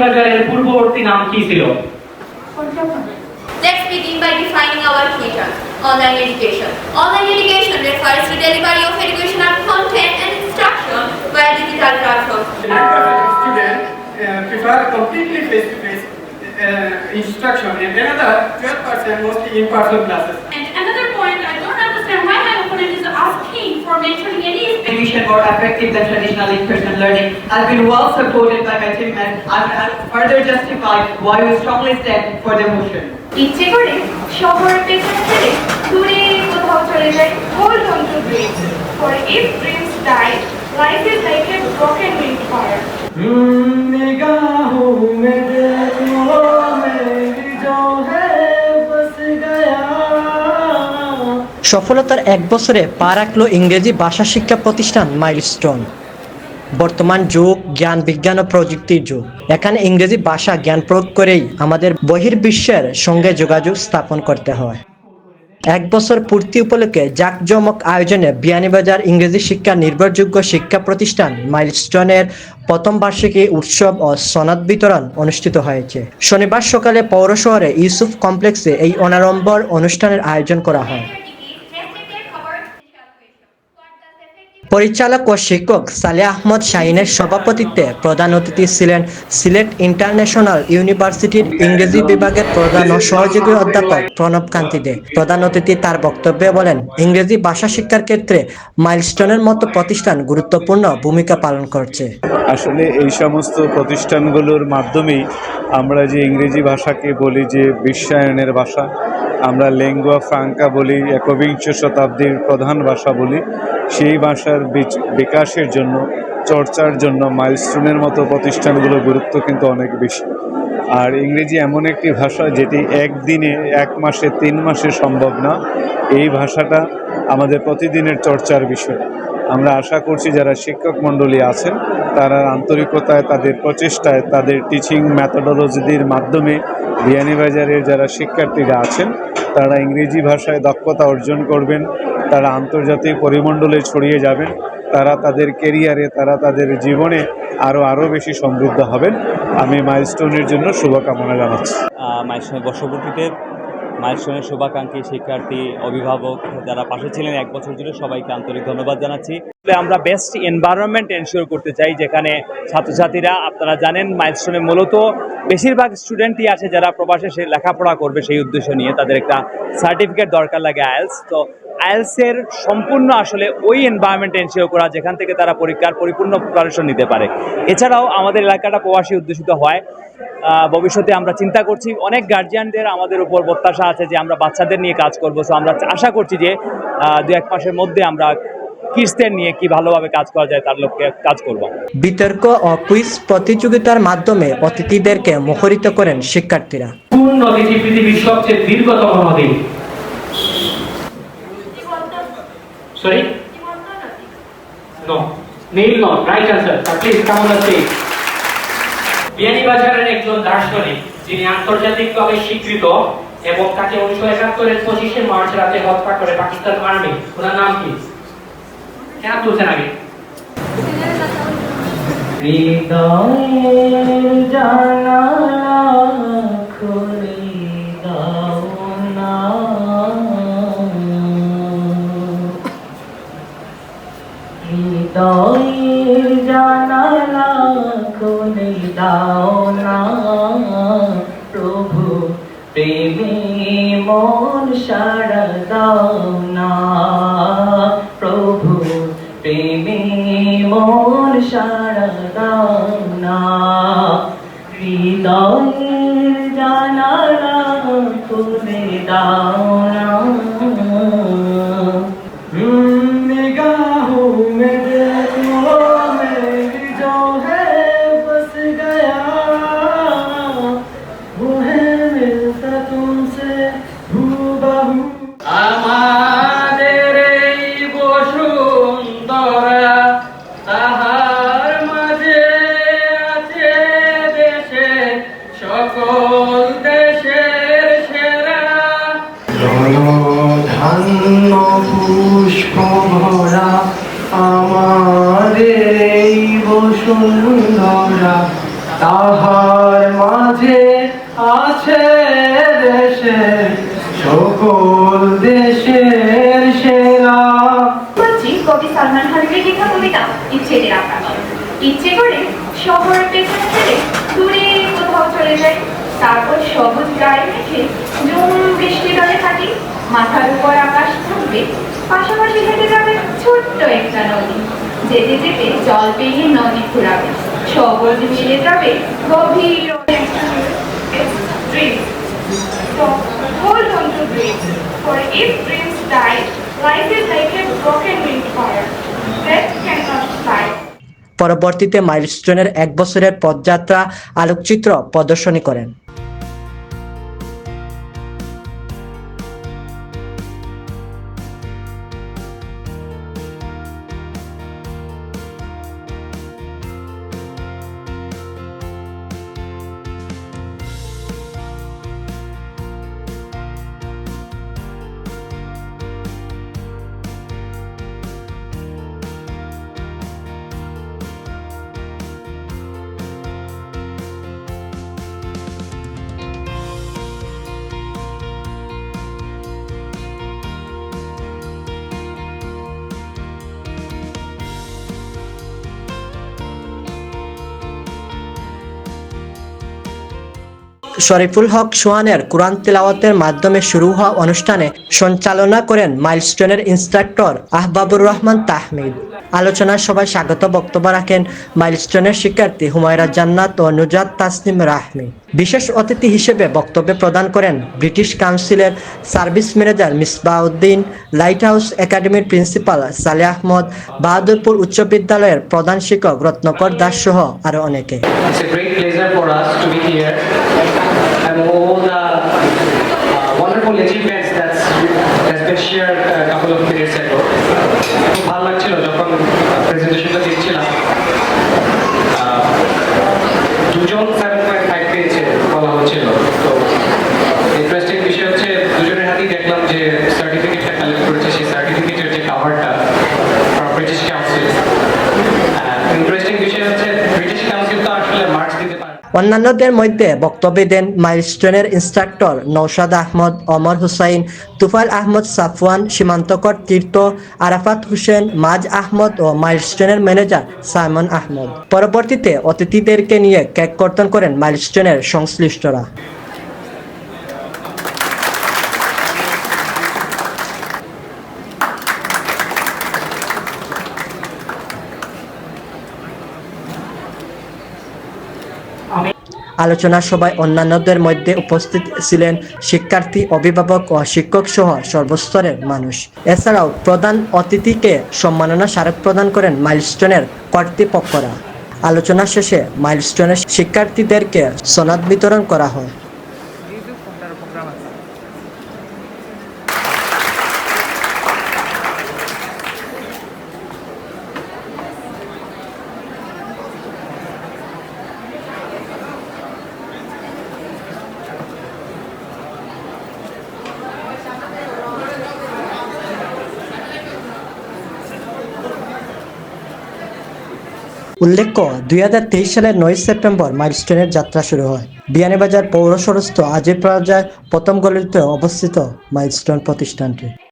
বিয়ানীবাজারের পূর্ববর্তী নাম কি ছিল Let's begin by defining our key terms. Online education. Online education refers to delivery of educational content and instruction via digital platforms. 10% student uh, prefer completely face-to-face uh, instruction and another 12% mostly in-person classes. And asking for mentioning any education more effective than traditional in-person learning has been well supported by my team and I've I've further justified why we strongly stand for the motion. ইচ্ছে করে শহরের পেছনে ছেড়ে দূরে কোথাও চলে যায় hold on to dreams for if dreams die life is like a broken wind fire সফলতার এক বছরে পা রাখল ইংরেজি ভাষা শিক্ষা প্রতিষ্ঠান মাইলস্টোন। বর্তমান যুগ জ্ঞান, বিজ্ঞান ও প্রযুক্তির যুগ। এখানে ইংরেজি ভাষা জ্ঞান প্রয়োগ করেই আমাদের বহির্বিশ্বের সঙ্গে যোগাযোগ স্থাপন করতে হয়। এক বছর পূর্তি উপলক্ষে জাঁকজমক আয়োজনে বিয়ানীবাজার ইংরেজি শিক্ষা নির্ভরযোগ্য শিক্ষা প্রতিষ্ঠান মাইলস্টোনের প্রথম বার্ষিকী উৎসব ও সনদ বিতরণ অনুষ্ঠিত হয়েছে। শনিবার সকালে পৌর শহরে ইউসুফ কমপ্লেক্সে এই অনারম্বর অনুষ্ঠানের আয়োজন করা হয়। পরিচালক ও শিক্ষক সালে আহমদ শাহিনের সভাপতিত্বে প্রধান অতিথি ছিলেন সিলেট ইন্টারন্যাশনাল ইউনিভার্সিটির ইংরেজি বিভাগের প্রধান ও সহযোগী অধ্যাপক প্রণব কান্তি দে প্রধান অতিথি তার বক্তব্যে বলেন, ইংরেজি ভাষা শিক্ষার ক্ষেত্রে মাইলস্টোনের মতো প্রতিষ্ঠান গুরুত্বপূর্ণ ভূমিকা পালন করছে। আসলে এই সমস্ত প্রতিষ্ঠানগুলোর মাধ্যমেই আমরা যে ইংরেজি ভাষাকে বলি যে বিশ্বায়নের ভাষা আমরা লেঙ্গুয়া ফ্রাঙ্কা বলি, একবিংশ শতাব্দীর প্রধান ভাষা বলি। সেই ভাষার বিকাশের জন্য, চর্চার জন্য, মাইলস্টোনের মতো প্রতিষ্ঠানগুলোর গুরুত্ব কিন্তু অনেক বেশি। আর ইংরেজি এমন একটি ভাষা যেটি একদিনে, এক মাসে, তিন মাসে সম্ভব না, এই ভাষাটা আমাদের প্রতিদিনের চর্চার বিষয়। আমরা আশা করছি যারা শিক্ষক মণ্ডলী আছেন, তারা আন্তরিকতায়, তাদের প্রচেষ্টায়, তাদের টিচিং ম্যাথোডোলজির মাধ্যমে বিয়ানীবাজারের যারা শিক্ষার্থীরা আছেন তারা ইংরেজি ভাষায় দক্ষতা অর্জন করবেন, তারা আন্তর্জাতিক পরিমণ্ডলে ছড়িয়ে যাবেন, তারা তাদের কেরিয়ারে, তারা তাদের জীবনে আরও আরও বেশি সমৃদ্ধ হবেন। আমি মাইলস্টোনের জন্য শুভকামনা জানাচ্ছি। মাইলস্টোনের বর্ষপূর্তিতে মাইলস্টোনের শুভাকাঙ্ক্ষী শিক্ষার্থী, অভিভাবক যারা পাশে ছিলেন এক বছর জুড়ে, সবাইকে আন্তরিক ধন্যবাদ জানাচ্ছি। আমরা বেস্ট এনভায়রনমেন্ট এনশিওর করতে চাই, যেখানে ছাত্রছাত্রীরা, আপনারা জানেন মাইলস্টোনে মূলত বেশিরভাগ স্টুডেন্টই আছে যারা প্রবাসে সে লেখাপড়া করবে সেই উদ্দেশ্য নিয়ে তাদের একটা সার্টিফিকেট দরকার লাগে আয়েলস তো আয়েলসের সম্পূর্ণ আসলে ওই এনভায়রনমেন্ট এনশিওর করা, যেখান থেকে তারা পরীক্ষার পরিপূর্ণ প্রিপারেশন নিতে পারে। এছাড়াও আমাদের এলাকাটা প্রবাসী উদ্দেশিত হয়। ভবিষ্যতে আমরা চিন্তা করছি, অনেক গার্জিয়ানদের আমাদের উপর প্রত্যাশা আছে যে আমরা বাচ্চাদের নিয়ে কাজ করব। সো আমরা আশা করছি যে দু এক মাসের মধ্যে আমরা কিডসদের নিয়ে কি ভালোভাবে কাজ করা যায় তার লক্ষ্যে কাজ করব? বিতর্ক ও কুইজ প্রতিযোগিতার মাধ্যমে অতিথিদেরকে মুখরিত করেন শিক্ষার্থীরা। কোন নদীটি পৃথিবীর সবচেয়ে দীর্ঘতম নদী। সরি নো নীল নদ right answer please come on the বিয়ানীবাজারের একজন দার্শনিক যিনি আন্তর্জাতিকভাবে স্বীকৃত এবং তাকে উনিশশো একাত্তরের পঁচিশে মার্চ রাতে হত্যা করে পাকিস্তান আর্মি ওনার নাম কি? কেন তুলছেন আগে। খুলে দাও না। হৃদয়ের জানালা খুলে দাও না। প্রভু, প্রেমে মন সারা দাও না। মন সারা হৃদয়ের জানালা খুলে দাও। আমাদের এই বসুন্ধরা, তাহার মাঝে আছে দেশের সকল দেশের সেরা। কবি সালমান খানের লেখা কবিতা ইচ্ছেদের আকাশ ইচ্ছে করে শহরের পেছনে ফেলে দূরে কোথাও চলে যাই তারপর সবুজ গায়ে মেখে জুম বৃষ্টি দলে থাকি। মাথার উপর আকাশ থাকবে পাশাপাশি হেঁটে যাবে ছোট্ট একটা নদী। যেতে যেতে জল পেয়ে নদী ঘুরাবে। সবজ মিলে যাবে গভীর পরবর্তীতে মাইলস্টোনের এক বছরের পদযাত্রা আলোকচিত্র প্রদর্শনী করেন। শরীফুল হক সোহানের কোরআন তিলাওয়াতের মাধ্যমে শুরু হওয়া অনুষ্ঠানে সঞ্চালনা করেন মাইলস্টোনের ইন্সট্রাক্টর আহবাবুর রহমান তাহমিদ। আলোচনায় সবাই স্বাগত, বক্তব্য রাখেন মাইলস্টোনের শিক্ষার্থী হুমায়রা জান্নাত ও নুজাত তাসনিম রাহমি। বিশেষ অতিথি হিসেবে বক্তব্য প্রদান করেন ব্রিটিশ কাউন্সিলের service manager Misbauddin light house একাডেমির প্রিন্সিপাল সালে আহমদ, বাহাদুরপুর উচ্চ বিদ্যালয়ের প্রধান শিক্ষক রত্নকর দাস সহ আরও অনেকে। Uh, that's has been shared a couple of minutes ago. খুব ভালো লাগছিল যখন প্রেজেন্টেশনটা দেখছিলাম অন্যান্যদের মধ্যে বক্তব্য দেন মাইলস্টোনের ইনস্ট্রাক্টর নৌশাদ আহমদ, অমর হুসাইন তুফাল আহমদ সাফওয়ান, সীমান্তকর তীর্থ আরাফাত হুসেন, মাজ আহমদ ও মাইলস্টোনের ম্যানেজার সাইমন আহমদ। পরবর্তীতে অতিথিদেরকে নিয়ে কেক কর্তন করেন মাইলস্টোনের সংশ্লিষ্টরা। আলোচনা সভায় অন্যান্যদের মধ্যে উপস্থিত ছিলেন শিক্ষার্থী, অভিভাবক ও শিক্ষক সহ সর্বস্তরের মানুষ। এছাড়াও প্রধান অতিথিকে সম্মাননা স্মারক প্রদান করেন মাইলস্টোনের কর্তৃপক্ষরা। আলোচনা শেষে মাইলস্টোনের শিক্ষার্থীদেরকে সনদ বিতরণ করা হয়। উল্লেখ্য, দুই হাজার তেইশ সালের নয় সেপ্টেম্বর মাইলস্টোনের যাত্রা শুরু হয়। বিয়ানীবাজার পৌরসরস্থ আজির প্লাজায় প্রথম গলিতে অবস্থিত মাইলস্টোন প্রতিষ্ঠানটি।